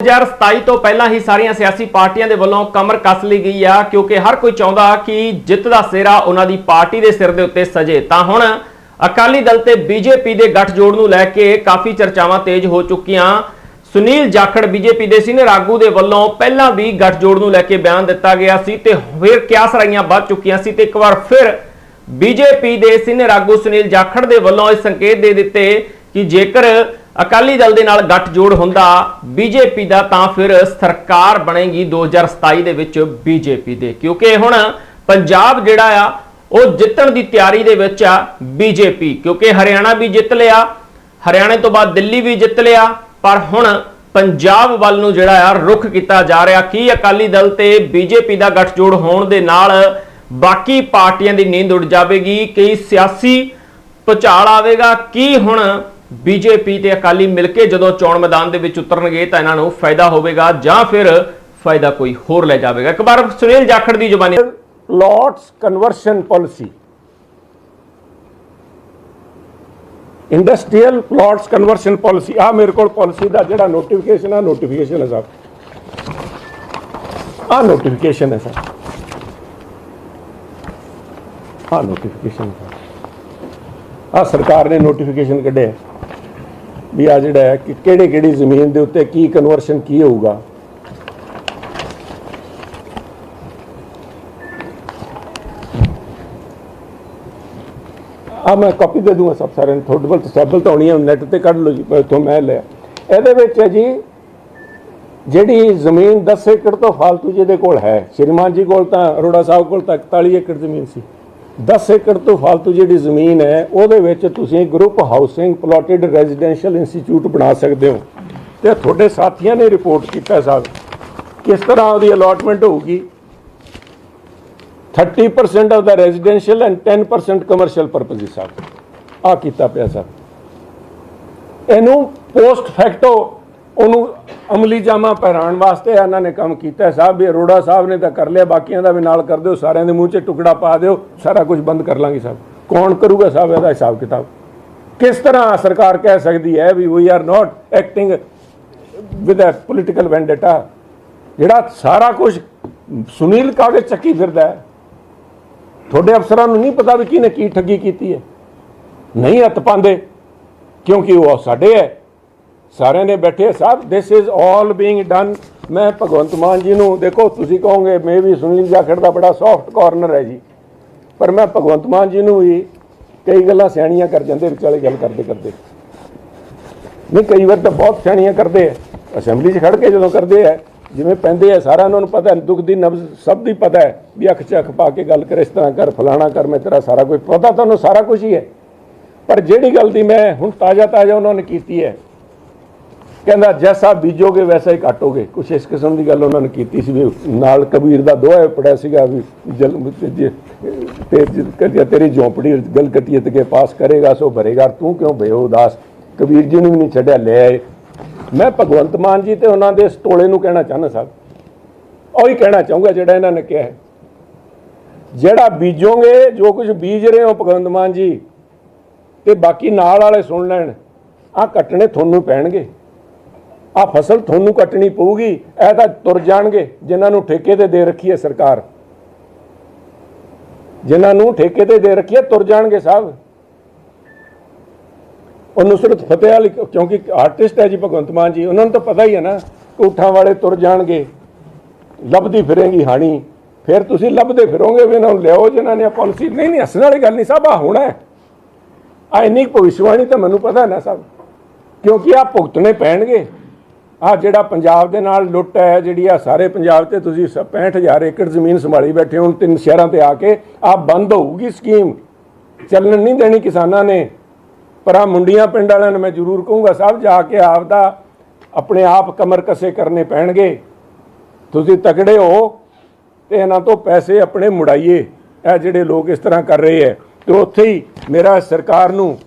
2027 ਤੋਂ ਪਹਿਲਾਂ ਹੀ ਸਾਰੀਆਂ ਸਿਆਸੀ ਪਾਰਟੀਆਂ ਦੇ ਵੱਲੋਂ ਕਮਰ ਕੱਸ ਲਈ ਗਈ ਆ, ਕਿਉਂਕਿ ਹਰ ਕੋਈ ਚਾਹੁੰਦਾ ਕਿ ਜਿੱਤ ਦਾ ਸਿਹਰਾ ਉਹਨਾਂ ਦੀ ਪਾਰਟੀ ਦੇ ਸਿਰ ਦੇ ਉੱਤੇ ਸਜੇ। ਤਾਂ ਹੁਣ ਅਕਾਲੀ ਦਲ ਤੇ ਬੀਜੇਪੀ ਦੇ ਗੱਠਜੋੜ ਨੂੰ ਲੈ ਕੇ ਕਾਫੀ ਚਰਚਾਵਾਂ ਤੇਜ਼ ਹੋ ਚੁੱਕੀਆਂ। ਸੁਨੀਲ ਜਾਖੜ ਬੀਜੇਪੀ ਦੇ ਸੀਨੀਅਰ ਆਗੂ ਦੇ ਵੱਲੋਂ ਪਹਿਲਾਂ ਵੀ ਗੱਠਜੋੜ ਨੂੰ ਲੈ ਕੇ ਬਿਆਨ ਦਿੱਤਾ ਗਿਆ ਸੀ ਤੇ ਫਿਰ ਕਿਆਸ ਰਾਈਆਂ ਵੱਧ ਚੁੱਕੀਆਂ ਸੀ ਤੇ ਇੱਕ ਵਾਰ ਫਿਰ ਬੀਜੇਪੀ ਦੇ ਸੀਨੀਅਰ ਆਗੂ ਸੁਨੀਲ ਜਾਖੜ ਦੇ ਵੱਲੋਂ ਇਹ ਸੰਕੇਤ ਦੇ ਦਿੱਤੇ ਕਿ ਜੇਕਰ ਅਕਾਲੀ ਦਲ ਦੇ ਨਾਲ ਗੱਠਜੋੜ ਹੁੰਦਾ ਬੀਜੇਪੀ ਦਾ, ਤਾਂ ਫਿਰ ਸਰਕਾਰ ਬਣੇਗੀ 2027 ਦੇ ਵਿੱਚ ਬੀਜੇਪੀ ਦੇ। ਕਿਉਂਕਿ ਹੁਣ ਪੰਜਾਬ ਜਿਹੜਾ ਆ, ਉਹ ਜਿੱਤਣ ਦੀ ਤਿਆਰੀ ਦੇ ਵਿੱਚ ਆ ਬੀਜੇਪੀ। ਕਿਉਂਕਿ ਹਰਿਆਣਾ ਵੀ ਜਿੱਤ ਲਿਆ, ਹਰਿਆਣੇ ਤੋਂ ਬਾਅਦ ਦਿੱਲੀ ਵੀ ਜਿੱਤ ਲਿਆ, ਪਰ ਹੁਣ ਪੰਜਾਬ ਵੱਲ ਨੂੰ ਜਿਹੜਾ ਆ ਰੁਖ ਕੀਤਾ ਜਾ ਰਿਹਾ। ਕੀ ਅਕਾਲੀ ਦਲ ਤੇ ਬੀਜੇਪੀ ਦਾ ਗੱਠਜੋੜ ਹੋਣ ਦੇ ਨਾਲ ਬਾਕੀ ਪਾਰਟੀਆਂ ਦੀ ਨੀਂਦ ਉੱਡ ਜਾਵੇਗੀ? ਕਈ ਸਿਆਸੀ ਭੁਚਾਲ ਆਵੇਗਾ? ਕੀ ਹੁਣ ਬੀਜੇਪੀ ਤੇ ਅਕਾਲੀ ਮਿਲ ਕੇ ਜਦੋਂ ਚੋਣ ਮੈਦਾਨ ਦੇ ਵਿੱਚ ਉਤਰਨਗੇ ਤਾਂ ਇਹਨਾਂ ਨੂੰ ਫਾਇਦਾ ਹੋਵੇਗਾ ਜਾਂ ਫਿਰ ਫਾਇਦਾ ਕੋਈ ਹੋਰ ਲੈ ਜਾਵੇਗਾ। ਇੱਕ ਵਾਰ ਸੁਨੀਲ ਜਾਖੜ ਦੀ ਜ਼ੁਬਾਨੀ plots conversion policy. Industrial plots conversion policy ਆ ਮੇਰੇ ਕੋਲ ਪਾਲਿਸੀ ਦਾ ਜਿਹੜਾ ਨੋਟੀਫਿਕੇਸ਼ਨ ਆ ਨੋਟੀਫਿਕੇਸ਼ਨ ਹੈ ਸਾਹਿਬ ਆ ਨੋਟੀਫਿਕੇਸ਼ਨ ਹੈ ਸਰ। ਆ ਨੋਟੀਫਿਕੇਸ਼ਨ ਆ ਸਰਕਾਰ ਨੇ ਨੋਟੀਫਿਕੇਸ਼ਨ ਕੱਢਿਆ। ਵੀ ਆ ਜਿਹੜਾ ਹੈ ਕਿ ਕਿਹੜੇ ਕਿਹੜੀ ਜ਼ਮੀਨ ਦੇ ਉੱਤੇ ਕੀ ਕਨਵਰਸ਼ਨ ਕੀ ਹੋਊਗਾ। ਆ ਮੈਂ ਕਾਪੀ ਦੇ ਦੂੰਗਾ ਸਭ ਸਾਰਿਆਂ ਨੂੰ, ਤੁਹਾਡੇ ਕੋਲ ਸੈਂਪਲ ਤਾਂ ਹੋਣੀ ਹੈ ਨੈਟ ਤੇ ਕੱਢ ਲਓ ਜੀ ਪਰ ਮੈਂ ਲਿਆ। ਇਹਦੇ ਵਿੱਚ ਹੈ ਜੀ, ਜਿਹੜੀ ਜ਼ਮੀਨ 10 ਏਕੜ ਤੋਂ ਫालतू ਜਿਹਦੇ ਕੋਲ ਹੈ, ਸ਼੍ਰੀਮਾਨ ਜੀ ਕੋਲ ਤਾਂ ਅਰੋੜਾ ਸਾਹਿਬ ਕੋਲ ਤਾਂ 41 ਏਕੜ ਜ਼ਮੀਨ ਸੀ। 10 ਏਕੜ ਤੋਂ ਫालतू ਜਿਹੜੀ ਜ਼ਮੀਨ ਹੈ, ਉਹਦੇ ਵਿੱਚ ਤੁਸੀਂ group housing plotted residential institute ਬਣਾ ਸਕਦੇ ਹੋ। ਤੇ ਤੁਹਾਡੇ ਸਾਥੀਆਂ ਨੇ ਰਿਪੋਰਟ ਕੀਤਾ ਸਾਹਿਬ, ਕਿਸ ਤਰ੍ਹਾਂ ਉਹਦੀ ਅਲਾਟਮੈਂਟ ਹੋਊਗੀ? 30% of the residential and 10% commercial purposes, sahib. ਆ ਕੀਤਾ ਪਿਆ, ਸਾਹਿਬ। ਇਹਨੂੰ ਪੋਸਟ ਫੈਕਟੋ ਉਹਨੂੰ ਅਮਲੀ ਜਾਮਾ ਪਹਿਰਾਉਣ ਵਾਸਤੇ ਇਹਨਾਂ ਨੇ ਕੰਮ ਕੀਤਾ ਸਾਹਿਬ ਵੀ ਅਰੋੜਾ ਸਾਹਿਬ ਨੇ ਤਾਂ ਕਰ ਲਿਆ, ਬਾਕੀਆਂ ਦਾ ਵੀ ਨਾਲ ਕਰ ਦਿਓ, ਸਾਰਿਆਂ ਦੇ ਮੂੰਹ 'ਚ ਟੁਕੜਾ ਪਾ ਦਿਓ, ਸਾਰਾ ਕੁਝ ਬੰਦ ਕਰ ਲਾਂਗੇ ਸਾਹਿਬ। ਕੌਣ ਕਰੂਗਾ ਸਾਹਿਬ ਇਹਦਾ ਹਿਸਾਬ ਕਿਤਾਬ? ਕਿਸ ਤਰ੍ਹਾਂ ਸਰਕਾਰ ਕਹਿ ਸਕਦੀ ਹੈ ਵੀ we are not acting with a political vendetta ਜਿਹੜਾ ਸਾਰਾ ਕੁਝ ਸੁਨੀਲ ਕਾਗਜ਼ ਚੱਕੀ ਫਿਰਦਾ ਹੈ? ਤੁਹਾਡੇ ਅਫਸਰਾਂ ਨੂੰ ਨਹੀਂ ਪਤਾ ਵੀ ਕਿਹਨੇ ਕੀ ਠੱਗੀ ਕੀਤੀ ਹੈ। ਨਹੀਂ ਹੱਥ ਪਾਉਂਦੇ, ਕਿਉਂਕਿ ਉਹ ਸਾਡੇ ਹੈ। ਸਾਰਿਆਂ ਨੇ ਬੈਠੇ sahib this is all being done ਮੈਂ ਭਗਵੰਤ ਮਾਨ ਜੀ ਨੂੰ ਦੇਖੋ ਤੁਸੀਂ ਕਹੋਗੇ ਮੈਂ ਵੀ ਸੁਨੀਲ ਜਾਖੜ ਦਾ ਬੜਾ ਸੌਫਟ ਕਾਰਨਰ ਹੈ ਜੀ। ਪਰ ਮੈਂ ਭਗਵੰਤ ਮਾਨ ਜੀ ਨੂੰ ਵੀ ਕਈ ਗੱਲਾਂ ਸਿਆਣੀਆਂ ਕਰ ਜਾਂਦੇ ਵਿਚਾਲੇ ਗੱਲ ਕਰਦੇ ਕਰਦੇ। ਨਹੀਂ ਕਈ ਵਾਰ ਤਾਂ ਬਹੁਤ ਸਿਆਣੀਆਂ ਕਰਦੇ ਆ। ਅਸੈਂਬਲੀ 'ਚ ਖੜ ਕੇ ਜਦੋਂ ਕਰਦੇ ਆ ਜਿਵੇਂ ਪੈਂਦੇ ਆ ਉਹਨਾਂ ਨੂੰ ਪਤਾ ਹੈ, ਦੁੱਖ ਦੀ ਨਬਜ਼ ਸਭ ਦੀ ਪਤਾ ਹੈ ਵੀ ਅੱਖ ਚੱਖ ਪਾ ਕੇ ਗੱਲ ਕਰ ਇਸ ਤਰ੍ਹਾਂ ਕਰ ਫਲਾਣਾ ਕਰ ਮੈਂ ਤੇਰਾ ਸਾਰਾ ਕੁਝ ਪਤਾ ਤੁਹਾਨੂੰ ਸਾਰਾ ਕੁਝ ਹੀ ਹੈ। ਪਰ ਜਿਹੜੀ ਗੱਲ ਦੀ ਮੈਂ ਹੁਣ ਤਾਜ਼ਾ ਤਾਜ਼ਾ ਉਹਨਾਂ ਨੇ ਕੀਤੀ ਹੈ ਕਹਿੰਦਾ, ਜੈਸਾ ਬੀਜੋਗੇ, ਵੈਸਾ ਹੀ ਕਾਟੋਗੇ। ਕੁਛ ਇਸ ਕਿਸਮ ਦੀ ਗੱਲ ਉਹਨਾਂ ਨੇ ਕੀਤੀ ਸੀ ਵੀ ਨਾਲ ਕਬੀਰ ਦਾ ਦੋਹਾ ਪੜਿਆ ਸੀਗਾ ਵੀ ਜਲ ਜੇ- ਤੇ ਜੇ ਤੇਰੀ ਝੋਂਪੜੀ ਗਲ ਕਟੀਏ ਕੇ ਪਾਸ ਕਰੇਗਾ, ਸੋ ਭਰੇਗਾ। ਤੂੰ ਕਿਉਂ ਭਇਓ ਉਦਾਸ? ਕਬੀਰ ਜੀ ਨੂੰ ਵੀ ਨਹੀਂ ਛੱਡਿਆ, ਲੈ ਆਏ। ਮੈਂ ਭਗਵੰਤ ਮਾਨ ਜੀ ਤੇ ਉਹਨਾਂ ਦੇ ਇਸ ਟੋਲੇ ਨੂੰ ਕਹਿਣਾ ਚਾਹੁੰਦਾ ਸਾਹਿਬ ਉਹੀ ਕਹਿਣਾ ਚਾਹੂੰਗਾ ਜਿਹੜਾ ਇਹਨਾਂ ਨੇ ਕਿਹਾ ਹੈ। ਜਿਹੜਾ ਬੀਜੋਗੇ, ਜੋ ਕੁਝ ਬੀਜ ਰਹੇ ਹੋ ਭਗਵੰਤ ਮਾਨ ਜੀ, ਤੇ ਬਾਕੀ ਨਾਲ ਵਾਲੇ ਸੁਣ ਲੈਣ ਆ ਕੱਟਣੇ ਤੁਹਾਨੂੰ ਪੈਣਗੇ। ਆ ਫਸਲ ਤੁਹਾਨੂੰ ਕੱਟਣੀ ਪਊਗੀ, ਇਹ ਤਾਂ ਤੁਰ ਜਾਣਗੇ, ਜਿਨ੍ਹਾਂ ਨੂੰ ਠੇਕੇ ਤੇ ਦੇ ਰੱਖੀ ਹੈ ਸਰਕਾਰ। ਜਿਨ੍ਹਾਂ ਨੂੰ ਠੇਕੇ ਤੇ ਦੇ ਰੱਖੀ ਹੈ, ਤੁਰ ਜਾਣਗੇ ਸਾਹਿਬ ਉਹ ਨੁਸਰਤ ਫਤਿਹ ਵਾਲੀ, ਕਿਉਂਕਿ ਆਰਟਿਸਟ ਹੈ ਜੀ ਭਗਵੰਤ ਮਾਨ ਜੀ, ਉਹਨਾਂ ਨੂੰ ਤਾਂ ਪਤਾ ਹੀ ਹੈ ਨਾ ਊਠਾਂ ਵਾਲੇ ਤੁਰ ਜਾਣਗੇ, ਲੱਭਦੀ ਫਿਰੇਗੀ ਹਾਣੀ। ਫਿਰ ਤੁਸੀਂ ਲੱਭਦੇ ਫਿਰੋਗੇ ਵੀ ਇਹਨਾਂ ਨੂੰ ਲਿਆਓ, ਜਿਨ੍ਹਾਂ ਨੇ ਪਾਲਿਸੀ, ਨਹੀਂ ਨਹੀਂ, ਹੱਸਣ ਵਾਲੀ ਗੱਲ ਨਹੀਂ ਸਾਹਿਬ ਆ ਹੋਣਾ ਹੈ। ਆ ਇੰਨੀ ਕੁ ਤਾਂ ਮੈਨੂੰ ਪਤਾ ਹੈ ਨਾ ਸਾਹਿਬ ਕਿਉਂਕਿ ਆ ਭੁਗਤਣੇ ਪੈਣਗੇ। ਆ ਜਿਹੜਾ ਪੰਜਾਬ ਦੇ ਨਾਲ ਲੁੱਟ ਹੈ, ਜਿਹੜੀ ਆ ਸਾਰੇ ਪੰਜਾਬ ਤੇ ਤੁਸੀਂ ਸ- 65000 ਏਕੜ ਜ਼ਮੀਨ ਸੰਭਾਲੀ ਬੈਠੇ ਹੋ ਤਿੰਨ ਸ਼ਹਿਰਾਂ ਤੇ ਆ ਕੇ ਆ ਬੰਦ ਹੋਊਗੀ ਸਕੀਮ। ਚੱਲਣ ਨਹੀਂ ਦੇਣੀ ਕਿਸਾਨਾਂ ਨੇ। ਪਰ ਆ ਮੁੰਡੀਆਂ ਪਿੰਡ ਵਾਲਿਆਂ ਨੂੰ ਮੈਂ ਜ਼ਰੂਰ ਕਹੂੰਗਾ ਸਾਹਿਬ ਜਾ ਕੇ ਆਪ ਦਾ ਆਪਣੇ ਆਪ ਕਮਰ ਕਸੇ ਕਰਨੇ ਪੈਣਗੇ। ਤੁਸੀਂ ਤਕੜੇ ਹੋ ਤੇ ਇਹਨਾਂ ਤੋਂ ਪੈਸੇ ਆਪਣੇ ਮੁੜਾਈਏ। ਇਹ ਜਿਹੜੇ ਲੋਕ ਇਸ ਤਰ੍ਹਾਂ ਕਰ ਰਹੇ ਹੈ, ਤੇ ਉੱਥੇ ਹੀ ਮੇਰਾ ਸਰਕਾਰ ਨੂੰ,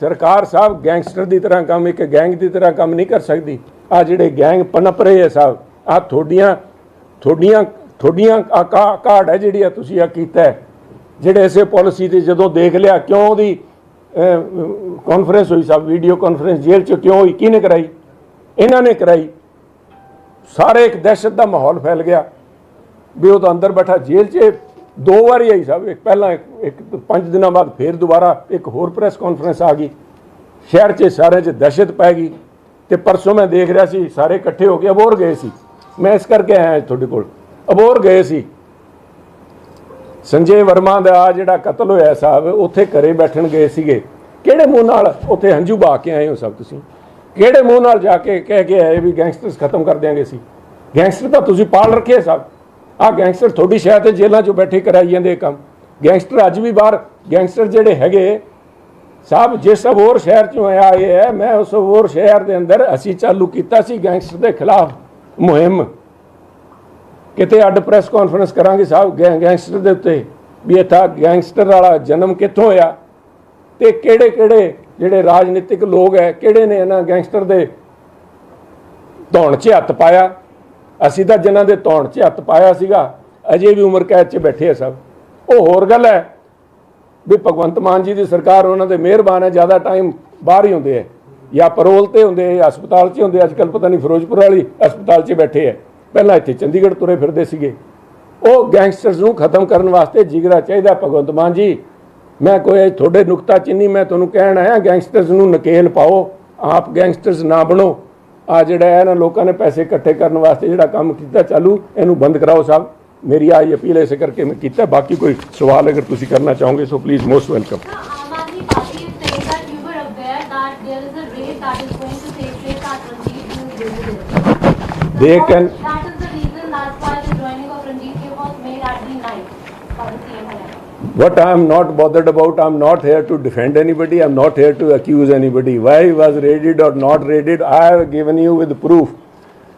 ਸਰਕਾਰ ਸਾਹਿਬ ਗੈਂਗਸਟਰ ਦੀ ਤਰ੍ਹਾਂ ਕੰਮ, ਇੱਕ ਗੈਂਗ ਦੀ ਤਰ੍ਹਾਂ ਕੰਮ ਨਹੀਂ ਕਰ ਸਕਦੀ। ਆ ਜਿਹੜੇ ਗੈਂਗ ਪਨਪ ਰਹੇ ਹੈ ਸਾਹਿਬ, ਆ ਤੁਹਾਡੀਆਂ ਤੁਹਾਡੀਆਂ ਤੁਹਾਡੀਆਂ ਆ ਕਾ- ਹੈ ਜਿਹੜੀ ਆ ਤੁਸੀਂ ਆ ਕੀਤਾ ਜਿਹੜੇ ਐਸੇ ਪਾਲਿਸੀ ਤੇ ਜਦੋਂ ਦੇਖ ਲਿਆ, ਕਿਉਂ ਉਹਦੀ ਕਾਨਫਰੰਸ ਹੋਈ ਸਾਹਿਬ ਵੀਡੀਓ ਕਾਨਫਰੰਸ ਜੇਲ੍ਹ ਚ ਕਿਉਂ ਹੋਈ, ਕਿਹਨੇ ਕਰਾਈ? ਇਹਨਾਂ ਨੇ ਕਰਾਈ। ਸਾਰੇ ਇੱਕ ਦਹਿਸ਼ਤ ਦਾ ਮਾਹੌਲ ਫੈਲ ਗਿਆ। ਵੀ ਉਹ ਤਾਂ ਅੰਦਰ ਬੈਠਾ, ਜੇਲ੍ਹ 'ਚ ਦੋ ਵਾਰੀ ਆਈ ਸਾਹਿਬ, ਇੱਕ ਪਹਿਲਾਂ, ਇੱਕ ਇੱਕ, ਪੰਜ ਦਿਨਾਂ ਬਾਅਦ ਫੇਰ ਦੁਬਾਰਾ ਇੱਕ ਹੋਰ ਪ੍ਰੈਸ ਕਾਨਫਰੰਸ ਆ ਗਈ। ਸ਼ਹਿਰ 'ਚ ਸਾਰੇ 'ਚ ਦਹਿਸ਼ਤ ਪੈ ਗਈ। ਤੇ ਪਰਸੋਂ ਮੈਂ ਦੇਖ ਰਿਹਾ ਸੀ, ਸਾਰੇ ਇਕੱਠੇ ਹੋ ਕੇ ਅਬੋਰ ਗਏ ਸੀ। ਮੈਂ ਇਸ ਕਰਕੇ ਆਇਆ ਤੁਹਾਡੇ ਕੋਲ। ਅਬੋਰ ਗਏ ਸੀ। ਸੰਜੇ ਵਰਮਾ ਦਾ ਜਿਹੜਾ ਕਤਲ ਹੋਇਆ ਸਾਹਿਬ, ਉੱਥੇ ਘਰੇ ਬੈਠਣ ਗਏ ਸੀਗੇ। ਕਿਹੜੇ ਮੂੰਹ ਨਾਲ ਉੱਥੇ ਹੰਝੂ ਬਾ ਕੇ ਆਏ ਹੋ ਸਭ ਤੁਸੀਂ? ਕਿਹੜੇ ਮੂੰਹ ਨਾਲ ਜਾ ਕੇ ਕਹਿ ਕੇ ਆਏ ਵੀ ਗੈਂਗਸਟਰਸ ਖਤਮ ਕਰ ਦਿਆਂਗੇ ਸੀ ਗੈਂਗਸਟਰ ਤਾਂ ਤੁਸੀਂ ਪਾਲ ਰੱਖੇ ਸਭ। ਆਹ ਗੈਂਗਸਟਰ ਤੁਹਾਡੀ ਸ਼ਹਿਰ ਤੇ ਜੇਲ੍ਹਾਂ 'ਚੋਂ ਬੈਠੇ ਕਰਾਈ ਜਾਂਦੇ ਕੰਮ। ਗੈਂਗਸਟਰ ਅੱਜ ਵੀ ਬਾਹਰ, ਗੈਂਗਸਟਰ ਜਿਹੜੇ ਹੈਗੇ ਸਾਹਿਬ, ਜਿਸ ਹੋਰ ਸ਼ਹਿਰ 'ਚੋਂ ਆਇਆ ਇਹ ਹੈ, ਮੈਂ ਉਸ ਹੋਰ ਸ਼ਹਿਰ ਦੇ ਅੰਦਰ ਅਸੀਂ ਚਾਲੂ ਕੀਤਾ ਸੀ ਗੈਂਗਸਟਰ ਦੇ ਖਿਲਾਫ ਮੁਹਿੰਮ। ਕਿਤੇ ਅੱਡ ਪ੍ਰੈਸ ਕਾਨਫਰੰਸ ਕਰਾਂਗੇ ਸਾਹਿਬ, ਗੈਂ- ਗੈਂਗਸਟਰ ਦੇ ਉੱਤੇ, ਵੀ ਇਹ ਗੈਂਗਸਟਰ ਵਾਲਾ ਜਨਮ ਕਿੱਥੋਂ ਹੋਇਆ ਤੇ ਕਿਹੜੇ ਕਿਹੜੇ ਜਿਹੜੇ ਰਾਜਨੀਤਿਕ ਲੋਕ ਹੈ, ਕਿਹੜੇ ਨੇ ਇਹਨਾਂ ਗੈਂਗਸਟਰ ਦੇ ਧੌਣ 'ਚ ਹੱਥ ਪਾਇਆ? ਅਸੀਂ ਤਾਂ ਜਿਨ੍ਹਾਂ ਦੇ ਧੌਣ 'ਚ ਹੱਥ ਪਾਇਆ ਸੀਗਾ, ਅਜੇ ਵੀ ਉਮਰ ਕੈਦ 'ਚ ਬੈਠੇ ਆ ਸਭ। ਉਹ ਹੋਰ ਗੱਲ ਹੈ ਵੀ ਭਗਵੰਤ ਮਾਨ ਜੀ ਦੀ ਸਰਕਾਰ, ਉਹਨਾਂ ਦੇ ਮਿਹਰਬਾਨ ਹੈ, ਜ਼ਿਆਦਾ ਟਾਈਮ ਬਾਹਰ ਹੀ ਹੁੰਦੇ ਹੈ। ਜਾਂ ਪਰੋਲ ਤੇ ਹੁੰਦੇ ਹੈ ਹਸਪਤਾਲ 'ਚ ਹੁੰਦੇ ਅੱਜ ਕੱਲ ਪਤਾ ਨਹੀਂ ਫਿਰੋਜ਼ਪੁਰ ਵਾਲੀ ਹਸਪਤਾਲ 'ਚ ਬੈਠੇ ਹੈ। ਪਹਿਲਾਂ ਇੱਥੇ ਚੰਡੀਗੜ੍ਹ ਤੁਰੇ ਫਿਰਦੇ ਸੀਗੇ। ਉਹ ਗੈਂਗਸਟਰਸ ਨੂੰ ਖਤਮ ਕਰਨ ਵਾਸਤੇ ਜਿਗਰਾ ਚਾਹੀਦਾ ਭਗਵੰਤ ਮਾਨ ਜੀ। ਮੈਂ ਕੋਈ ਤੁਹਾਡੇ ਨੁਕਤਾ ਚਿੰਨੀ ਮੈਂ ਤੁਹਾਨੂੰ ਕਹਿਣ ਆਇਆ ਗੈਂਗਸਟਰਸ ਨੂੰ ਨਕੇਲ ਪਾਓ, ਆਪ ਗੈਂਗਸਟਰਸ ਨਾ ਬਣੋ। ਆ ਜਿਹੜਾ ਹੈ ਨਾ, ਲੋਕਾਂ ਨੇ ਪੈਸੇ ਇਕੱਠੇ ਕਰਨ ਵਾਸਤੇ ਜਿਹੜਾ ਕੰਮ ਕੀਤਾ, ਚਾਲੂ, ਇਹਨੂੰ ਬੰਦ ਕਰਾਓ ਸਾਹਿਬ ਮੇਰੀ ਆਈ ਅਪੀਲ ਇਸੇ ਕਰਕੇ ਮੈਂ ਕੀਤਾ ਬਾਕੀ ਕੋਈ ਸਵਾਲ ਅਗਰ ਤੁਸੀਂ ਕਰਨਾ ਚਾਹੋਗੇ so please most welcome Now, Aam Aadmi Party is saying that you were aware that there is a raid that is going to take place at Ranjit News Building. They What- can- That is the reason that's why the joining of Ranjit K was made at the night by the CM Haryana. What I am not bothered about, I am not here to defend anybody, I am not here to accuse anybody. Why he was raided or not raided, I have given you with proof.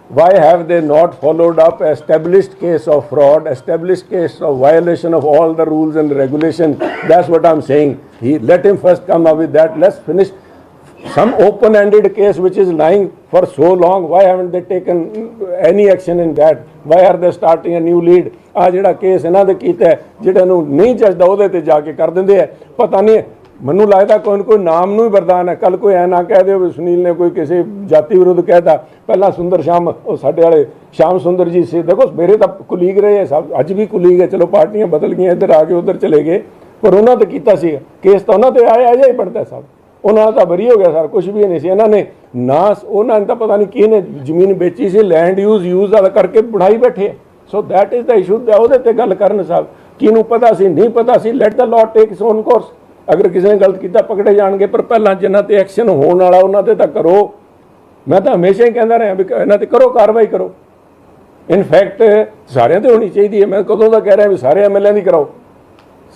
Why have they not followed up established case of fraud, established case of violation of all the rules and regulations? That's what I'm saying. He let him first come up with that. Let's finish some open-ended case which is lying for so long. Why haven't they taken any action in that? Why are they starting a new lead? ਆ ਜਿਹੜਾ case ਇਹਨਾਂ ਦੇ ਕੀਤਾ ਹੈ, ਜਿਹੜਾ ਨੂੰ ਨਹੀਂ ਜੱਜਦਾ ਉਹਦੇ ਤੇ ਜਾ ਕੇ ਕਰ ਦਿੰਦੇ ਆ ਪਤਾ ਨਹੀਂ ਮੈਨੂੰ ਲੱਗਦਾ ਕੋਈ ਕੋਈ ਨਾਮ ਨੂੰ ਹੀ ਵਰਦਾਨ ਹੈ। ਕੱਲ ਕੋਈ ਐ ਨਾ ਕਹਿ ਦਿਓ ਵੀ ਸੁਨੀਲ ਨੇ ਕੋਈ ਕਿਸੇ ਜਾਤੀ ਵਿਰੁੱਧ ਕਹਿਤਾ ਪਹਿਲਾਂ ਸੁੰਦਰ ਸ਼ਾਮ, ਉਹ ਸਾਡੇ ਵਾਲੇ ਸ਼ਾਮ ਸੁੰਦਰ ਜੀ ਸੀ। ਦੇਖੋ, ਮੇਰੇ ਤਾਂ ਕੁਲੀਗ ਰਹੇ ਆ, ਸਭ ਅੱਜ ਵੀ ਕੁਲੀਗ ਹੈ। ਚਲੋ, ਪਾਰਟੀਆਂ ਬਦਲ ਗਈਆਂ, ਇੱਧਰ ਆ ਕੇ ਉੱਧਰ ਚਲੇ ਗਏ। ਪਰ ਉਹਨਾਂ ਤੇ ਕੀਤਾ ਸੀ। ਕੇਸ ਤਾਂ ਉਹਨਾਂ ਤੇ ਆਇਆ ਅਜੇ ਹੀ ਪੜਦਾ ਸਭ। ਉਹਨਾਂ ਦਾ ਤਾਂ ਬਰੀ ਹੋ ਗਿਆ, ਸਰ ਕੁਝ ਵੀ ਨਹੀਂ ਸੀ। ਇਹਨਾਂ ਨੇ ਨਾ ਉਹਨਾਂ ਨੇ ਤਾਂ ਪਤਾ ਨਹੀਂ ਕਿਹਨੇ ਜ਼ਮੀਨ ਵੇਚੀ ਸੀ ਲੈਂਡ ਯੂਜ਼ ਯੂਜ਼ ਵਾਲਾ ਕਰਕੇ ਬਣਾਈ ਬੈਠੇ so that is the issue ਉਹਦੇ ਤੇ ਗੱਲ ਕਰਨ ਸਾਹਿਬ ਕਿਹਨੂੰ ਪਤਾ ਸੀ, ਨਹੀਂ ਪਤਾ ਸੀ let the law take own course ਅਗਰ ਕਿਸੇ ਨੇ ਗਲਤ ਕੀਤਾ, ਪਕੜੇ ਜਾਣਗੇ, ਪਰ ਪਹਿਲਾਂ ਜਿਨ੍ਹਾਂ ਤੇ ਐਕਸ਼ਨ ਹੋਣ ਵਾਲਾ, ਉਹਨਾਂ ਤੇ ਤਾਂ ਕਰੋ। ਮੈਂ ਤਾਂ ਹਮੇਸ਼ਾ ਹੀ ਕਹਿੰਦਾ ਰਿਹਾ ਵੀ ਇਹਨਾਂ ਤੇ ਕਰੋ, ਕਾਰਵਾਈ ਕਰੋ। ਇਨਫੈਕਟ ਸਾਰਿਆਂ ਤੇ ਹੋਣੀ ਚਾਹੀਦੀ ਹੈ। ਮੈਂ ਕਦੋਂ ਦਾ ਕਹਿ ਰਿਹਾ ਵੀ ਸਾਰੇ ਐਮਐਲਏ ਦੀ ਕਰਾਓ।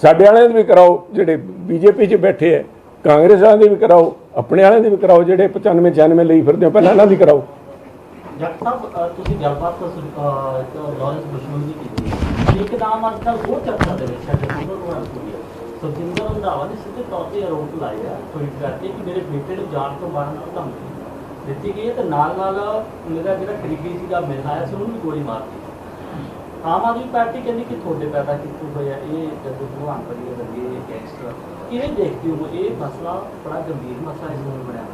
ਸਾਡੇ ਵਾਲਿਆਂ ਦੀ ਵੀ ਕਰਾਓ, ਜਿਹੜੇ ਬੀਜੇਪੀ 'ਚ ਬੈਠੇ ਹੈ। ਕਾਂਗਰਸ ਵਾਲਿਆਂ ਦੀ ਵੀ ਕਰਾਓ, ਆਪਣੇ ਵਾਲਿਆਂ ਦੀ ਵੀ ਕਰਾਓ, ਜਿਹੜੇ 95 96 ਲਈ ਫਿਰਦੇ ਹੋ, ਪਹਿਲਾਂ ਇਹਨਾਂ ਦੀ ਕਰਾਓ। ਜੱਟ ਸਾਹਿਬ ਤੁਸੀਂ ਗੱਲਬਾਤ ਲਾਰੈਂਸ ਦੁਸ਼ਮਣ ਦੀ ਕੀਤੀ ਇੱਕ ਨਾਮ ਅੱਜ ਕੱਲ੍ਹ ਦੇ ਵਿੱਚ ਹੈ ਜਿੰਦਰ ਕੁਮਾਰ ਸੂਰੀਆ ਸੁਖਜਿੰਦਰ ਰੰਧਾਵਾ ਨੇ ਸਿੱਧੇ ਤੌਰ ਤੇ ਆਰੋਪ ਲਾਏ ਟਵੀਟ ਕਰਕੇ ਕਿ ਮੇਰੇ ਬੇਟੇ ਨੂੰ ਜਾਣ ਤੋਂ ਮਾਰਨ ਦੀ ਧਮਕੀ ਦਿੱਤੀ ਗਈ ਹੈ ਤੇ ਨਾਲ ਨਾਲ ਮੇਰਾ ਜਿਹੜਾ ਕਰੀਬੀ ਸੀਗਾ ਮਿਲਣ ਸੀ, ਉਹਨੂੰ ਵੀ ਗੋਲੀ ਮਾਰਤੀ ਆਮ ਆਦਮੀ ਪਾਰਟੀ ਕਹਿੰਦੀ ਕਿ ਤੁਹਾਡੇ ਪੈਦਾ ਕੀਤੇ ਹੋਏ ਇਹ ਜਦੋਂ ਭਗਵਾਨ ਪਰੀ ਲੱਗੇ ਗੈਂਗਸਟਰ ਕਿਵੇਂ ਦੇਖਦੇ ਹੋ? ਇਹ ਮਸਲਾ ਬੜਾ ਗੰਭੀਰ ਮਸਲਾ ਇਸ ਨੂੰ ਬਣਿਆ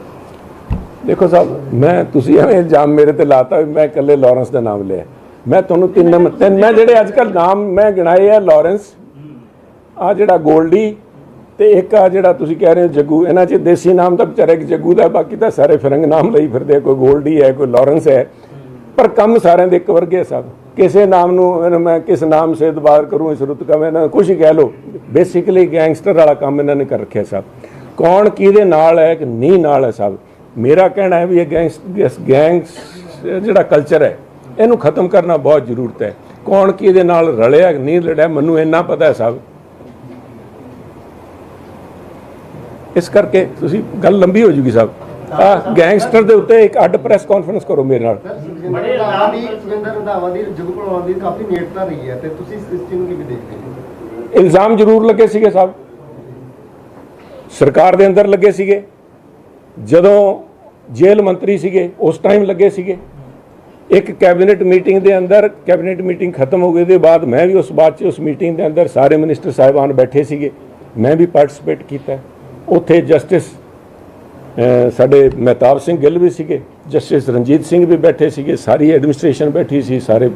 ਦੇਖੋ ਸਾਹਿਬ, ਮੈਂ ਤੁਸੀਂ ਐਵੇਂ ਇਲਜ਼ਾਮ ਮੇਰੇ ਤੇ ਲਾਤਾ, ਮੈਂ ਇਕੱਲੇ ਲਾਰੈਂਸ ਦਾ ਨਾਮ ਲਿਆ। ਮੈਂ ਤੁਹਾਨੂੰ ਤਿੰਨ ਨੰਬਰ ਤਿੰਨ ਮੈਂ ਜਿਹੜੇ ਅੱਜ ਕੱਲ ਨਾਮ ਮੈਂ ਗਿਣਾਏ ਆ ਲਾਰੈਂਸ ਆ ਜਿਹੜਾ ਗੋਲਡੀ ਤੇ ਇੱਕ ਆ ਜਿਹੜਾ ਤੁਸੀਂ ਕਹਿ ਰਹੇ ਹੋ ਜੱਗੂ। ਇਹਨਾਂ 'ਚ ਦੇਸੀ ਨਾਮ ਤਾਂ ਵਿਚਾਰੇ ਇੱਕ ਜੱਗੂ ਦਾ ਬਾਕੀ ਤਾਂ ਸਾਰੇ ਫਿਰੰਗ ਨਾਮ ਲਈ ਫਿਰਦੇ ਆ, ਕੋਈ ਗੋਲਡੀ ਹੈ ਕੋਈ ਲਾਰੈਂਸ ਹੈ। ਪਰ ਕੰਮ ਸਾਰਿਆਂ ਦੇ ਇੱਕ ਵਰਗੇ ਸਭ। ਕਿਸੇ ਨਾਮ ਨੂੰ ਇਹਨੂੰ ਮੈਂ ਕਿਸ ਨਾਮ ਸੇ ਦਬਾਰ ਕਰੂੰ ਇਸ ਰੁੱਤ ਕਵੇਂ ਨਾ ਕੁਝ ਹੀ ਕਹਿ ਲੋ ਬੇਸਿਕਲੀ ਗੈਂਗਸਟਰ ਵਾਲਾ ਕੰਮ ਇਹਨਾਂ ਨੇ ਕਰ ਰੱਖਿਆ ਸਭ। ਕੌਣ ਕਿਹਦੇ ਨਾਲ ਹੈ ਕਿ ਨਹੀਂ ਨਾਲ ਹੈ ਸਭ। ਮੇਰਾ ਕਹਿਣਾ ਹੈ ਵੀ ਇਹ ਗੈਂਗਸ ਗੈਂਗਸ ਜਿਹੜਾ ਕਲਚਰ ਹੈ ਇਹਨੂੰ ਖਤਮ ਕਰਨਾ ਬਹੁਤ ਜ਼ਰੂਰਤ ਹੈ। ਕੌਣ ਕਿਹਦੇ ਨਾਲ ਰਲਿਆ ਕਿ ਨਹੀਂ ਰਲਿਆ ਮੈਨੂੰ ਇੰਨਾ ਪਤਾ ਹੈ ਸਭ। ਇਸ ਕਰਕੇ ਤੁਸੀਂ ਗੱਲ ਲੰਬੀ ਹੋ ਜੂਗੀ ਸਭ। ਆ ਗੈਂਗਸਟਰ ਦੇ ਉੱਤੇ ਇੱਕ ਅੱਡ ਪ੍ਰੈਸ ਕਾਨਫਰੰਸ ਕਰੋ ਮੇਰੇ ਨਾਲ। ਬੜੇ ਰੰਧਾਵਾ ਆਰਾਮ ਦੀ ਨਾਲ- ਸੁਖਿੰਦਰ ਰੰਧਾਵਾ ਦੀ ਜੁਗ ਭਲਵਾਨ ਦੀ ਕਾਫੀ ਨੇੜਤਾ ਰਹੀ ਹੈ ਤੇ ਤੁਸੀਂ ਇਸ ਚੀਜ਼ ਨੂੰ ਕਿਵੇਂ ਦੇਖਦੇ ਹੋ? ਇਲਜ਼ਾਮ ਜ਼ਰੂਰ ਲੱਗੇ ਸੀਗੇ ਸਾਹਿਬ ਸਰਕਾਰ ਦੇ ਅੰਦਰ ਲੱਗੇ ਸੀਗੇ। ਜਦੋਂ ਜੇਲ੍ਹ ਮੰਤਰੀ ਸੀਗੇ ਉਸ ਟਾਈਮ ਲੱਗੇ ਸੀਗੇ। ਇੱਕ ਕੈਬਨਿਟ ਮੀਟਿੰਗ ਦੇ ਅੰਦਰ, ਕੈਬਨਿਟ ਮੀਟਿੰਗ ਖਤਮ ਹੋ ਗਈ ਦੇ ਬਾਅਦ ਮੈਂ ਵੀ ਉਸ ਬਾਅਦ ਚ ਉਸ ਮੀਟਿੰਗ ਦੇ ਅੰਦਰ ਸਾਰੇ ਮਿਨਿਸਟਰ ਸਾਹਿਬਾਨ ਬੈਠੇ ਸੀਗੇ। ਮੈਂ ਵੀ ਪਾਰਟਿਸਿਪੇਟ ਕੀਤਾ। ਉੱਥੇ ਜਸਟਿਸ ਸਾਡੇ ਮਹਿਤਾਬ ਸਿੰਘ ਗਿੱਲ ਵੀ ਸੀਗੇ, ਜਸਟਿਸ ਰਣਜੀਤ ਸਿੰਘ ਵੀ ਬੈਠੇ ਸੀਗੇ, ਸਾਰੀ ਐਡਮਿਨਿਸਟ੍ਰੇਸ਼ਨ ਬੈਠੀ ਸੀ, ਸਾਰੇ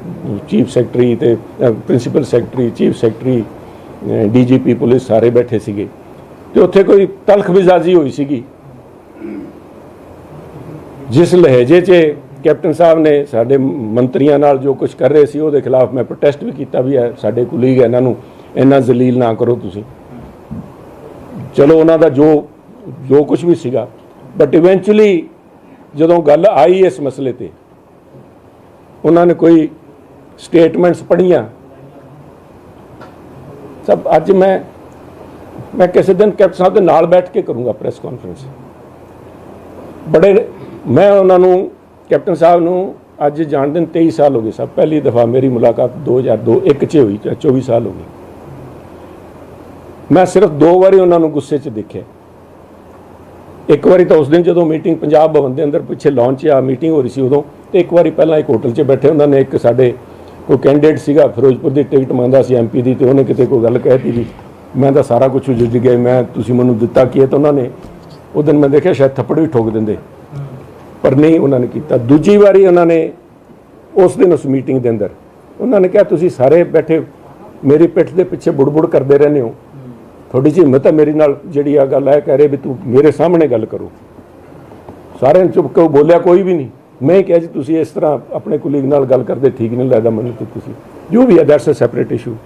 ਚੀਫ ਸੈਕਟਰੀ ਤੇ principal secretary, chief secretary DGP police ਸਾਰੇ ਬੈਠੇ ਸੀਗੇ। ਤੇ ਉੱਥੇ ਕੋਈ ਤਲਖ ਮਿਜ਼ਾਜੀ ਹੋਈ ਸੀਗੀ। ਜਿਸ ਲਹਿਜੇ 'ਚ ਕੈਪਟਨ ਸਾਹਿਬ ਨੇ ਸਾਡੇ ਮੰਤਰੀਆਂ ਨਾਲ ਜੋ ਕੁਝ ਕਰ ਰਹੇ ਸੀ, ਉਹਦੇ ਖਿਲਾਫ ਮੈਂ ਪ੍ਰੋਟੈਸਟ ਵੀ ਕੀਤਾ ਵੀ ਹੈ ਸਾਡੇ ਕੁਲੀਗ ਇਹਨਾਂ ਨੂੰ ਇੰਨਾ ਜ਼ਲੀਲ ਨਾ ਕਰੋ ਤੁਸੀਂ। ਚਲੋ, ਉਹਨਾਂ ਦਾ ਜੋ ਜੋ ਕੁਝ ਵੀ ਸੀਗਾ। ਬਟ ਇਵੈਂਚੁਅਲੀ ਜਦੋਂ ਗੱਲ ਆਈ ਇਸ ਮਸਲੇ ਤੇ, ਉਹਨਾਂ ਨੇ ਕੋਈ ਸਟੇਟਮੈਂਟਸ ਪੜ੍ਹੀਆਂ। ਸਭ, ਅੱਜ ਮੈਂ ਮੈਂ ਕਿਸੇ ਦਿਨ ਕੈਪਟਨ ਸਾਹਿਬ ਦੇ ਨਾਲ ਬੈਠ ਕੇ ਕਰੂੰਗਾ ਪ੍ਰੈਸ ਕਾਨਫਰੰਸ ਬੜੇ, ਮੈਂ ਉਹਨਾਂ ਨੂੰ ਕੈਪਟਨ ਸਾਹਿਬ ਨੂੰ ਅੱਜ ਜਾਣਦੇ ਨੂੰ 23 ਸਾਲ ਹੋ ਗਏ ਸਭ ਪਹਿਲੀ ਦਫਾ ਮੇਰੀ ਮੁਲਾਕਾਤ 2002 ਇੱਕ 'ਚ ਹੋਈ 24 ਸਾਲ ਹੋ ਗਏ। ਮੈਂ ਸਿਰਫ ਦੋ ਵਾਰੀ ਉਹਨਾਂ ਨੂੰ ਗੁੱਸੇ 'ਚ ਦੇਖਿਆ। ਇੱਕ ਵਾਰੀ ਤਾਂ ਉਸ ਦਿਨ ਜਦੋਂ ਮੀਟਿੰਗ ਪੰਜਾਬ ਭਵਨ ਦੇ ਅੰਦਰ ਪਿੱਛੇ ਲਾਂਚ ਆ ਮੀਟਿੰਗ ਹੋ ਰਹੀ ਸੀ ਉਦੋਂ, ਤੇ ਇੱਕ ਵਾਰੀ ਪਹਿਲਾਂ ਇੱਕ ਹੋਟਲ 'ਚ ਬੈਠੇ ਉਹਨਾਂ ਨੇ ਇੱਕ ਸਾਡੇ ਕੋਈ ਕੈਂਡੀਡੇਟ ਸੀਗਾ ਫਿਰੋਜ਼ਪੁਰ ਦੀ ਟਿਕਟ ਮੰਗਦਾ ਸੀ ਐਮਪੀ ਦੀ ਤੇ ਉਹਨੇ ਕਿਤੇ ਕੋਈ ਗੱਲ ਕਹਿਤੀ ਵੀ ਮੈਂ ਤਾਂ ਸਾਰਾ ਕੁਝ ਜੁੱਝ ਗਿਆ, ਮੈਂ ਤੁਸੀਂ ਮੈਨੂੰ ਦਿੱਤਾ ਕੀ ਹੈ? ਤਾਂ ਉਹਨਾਂ ਨੇ, ਉਹ ਦਿਨ ਮੈਂ ਦੇਖਿਆ ਸ਼ਾਇਦ ਥੱਪੜ ਵੀ ਠੋਕ ਦਿੰਦੇ। ਪਰ ਨਹੀਂ ਉਹਨਾਂ ਨੇ ਕੀਤਾ। ਦੂਜੀ ਵਾਰੀ ਉਹਨਾਂ ਨੇ ਉਸ ਦਿਨ ਉਸ ਮੀਟਿੰਗ ਦੇ ਅੰਦਰ ਉਹਨਾਂ ਨੇ ਕਿਹਾ, ਤੁਸੀਂ ਸਾਰੇ ਬੈਠੇ ਮੇਰੀ ਪਿੱਠ ਦੇ ਪਿੱਛੇ ਬੁੜਬੁੜ ਕਰਦੇ ਰਹਿੰਦੇ ਹੋ। ਤੁਹਾਡੀ ਜਿਹੀ ਹਿੰਮਤ ਹੈ ਮੇਰੀ ਨਾਲ। ਜਿਹੜੀ ਆ ਗੱਲ ਹੈ ਕਹਿ ਰਹੇ ਵੀ ਤੂੰ ਮੇਰੇ ਸਾਹਮਣੇ ਗੱਲ ਕਰੋ। ਸਾਰਿਆਂ ਨੇ ਚੁੱਪ ਕੇ ਬੋਲਿਆ ਕੋਈ ਵੀ ਨਹੀਂ। ਮੈਂ ਹੀ ਕਿਹਾ ਜੀ, ਤੁਸੀਂ ਇਸ ਤਰ੍ਹਾਂ ਆਪਣੇ ਕੁਲੀਗ ਨਾਲ ਗੱਲ ਕਰਦੇ, ਠੀਕ ਨਹੀਂ ਲੱਗਦਾ ਮੈਨੂੰ ਤੇ ਤੁਸੀਂ। ਜੋ ਵੀ ਹੈ ਦੈਟਸ ਅ ਸੈਪਰੇਟ ਇਸ਼ੂ